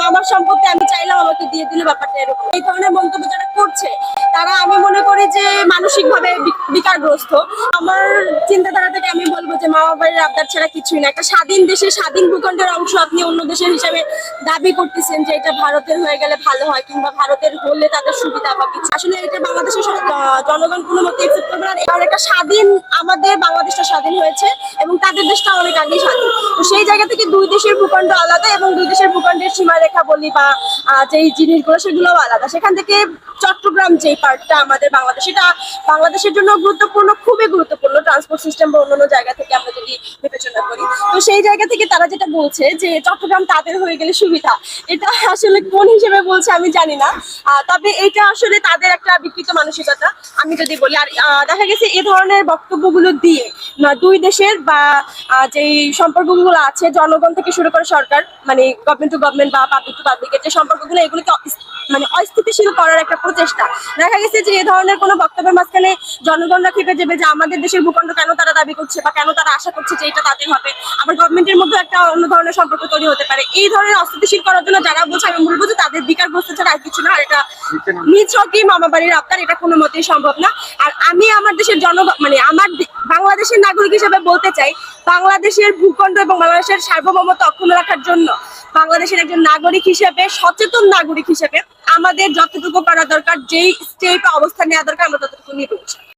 মামার সম্পত্তি আমি চাইলাম আমাকে দিয়ে দিলে ব্যাপারটা এরকম। এই ধরনের মন্তব্য যারা করছে, তারা আমি মনে করি যে মানসিকভাবে বিকারগ্রস্ত। আমার চিন্তাধারা থেকে আমি বলব যে মামা বাড়ির আবদার ছাড়া কিছুই না। একটা স্বাধীন দেশে স্বাধীন ভূখণ্ডের অংশ আপনি অন্য দেশের হিসাবে দাবি করতেছেন যে এটা ভারতের হয়ে গেলে ভালো হয় কিংবা ভারতের হলে তাদের সুবিধা বা কিছু। আসলে এটা বাংলাদেশের জনগণ কোনো মতে একসেপ্ট করবে না। কারণ একটা স্বাধীন, আমাদের বাংলাদেশটা স্বাধীন হয়েছে এবং তাদের দেশটা অনেক আগেই স্বাধীন। তো সেই জায়গা থেকে দুই দেশের ভূখণ্ড আলাদা এবং দুই দেশের সীমারেখা বলি বা যেই জিনিসগুলো সেগুলো আলাদা। সেখান থেকে চট্টগ্রাম যে পার্টটা আমাদের বাংলাদেশ, সেটা বাংলাদেশের জন্য গুরুত্বপূর্ণ, খুবই গুরুত্বপূর্ণ ট্রান্সপোর্ট সিস্টেম বা অন্যান্য জায়গা থেকে যদি বিবেচনা করি। তো সেই জায়গা থেকে তারা যেটা বলছে যে চট্টগ্রাম তাদের হয়ে গেলে সুবিধা, এটা আসলে কোন হিসেবে বলছে আমি জানি না। তবে এটা আসলে তাদের একটা বিকৃত মানসিকতা, আমি যদি বলি। আর দেখা গেছে এ ধরনের বক্তব্যগুলো দিয়ে দুই দেশের বা যেই সম্পর্কগুলো আছে, জনগণ থেকে শুরু করে সরকার মানে গভর্নমেন্ট টু গভর্নমেন্ট বা পাবলিক টু পাবলিকের যে সম্পর্কগুলো, এগুলোকে মানে অস্থিতিশীল করার একটা প্রচেষ্টা। দেখা গেছে যে এ ধরনের কোনো বক্তব্যের মাঝখানে জনগণরা খেপে যাবে যে আমাদের দেশের ভূখণ্ড কেন তারা দাবি করছে বা কেন তারা আশা করছে যে এটা তাদের হবে। আবার গভর্নমেন্টের মধ্যে একটা অন্য ধরনের সম্পর্ক তৈরি হতে পারে। এই ধরনের অস্থিতিশীল করার জন্য যারা বলছে আমি বলব যে তাদের বিকার গ্রস্ত ছাড়া আর কিছু না। আর এটা হকি মামা বাড়ির আবদার, এটা কোনো মতেই সম্ভব না। আর আমি আমার দেশের জন মানে আমার বাংলাদেশের নাগরিক হিসেবে বলতে চাই, বাংলাদেশের ভূখণ্ড এবং বাংলাদেশের সার্বভৌমত্ব অক্ষুণ্ণ রাখার জন্য বাংলাদেশের একজন নাগরিক হিসেবে, সচেতন নাগরিক হিসেবে আমাদের যতটুকু করা দরকার, যেই স্টেপ অবস্থান নেওয়া দরকার, আমরা ততটুকু নিয়ে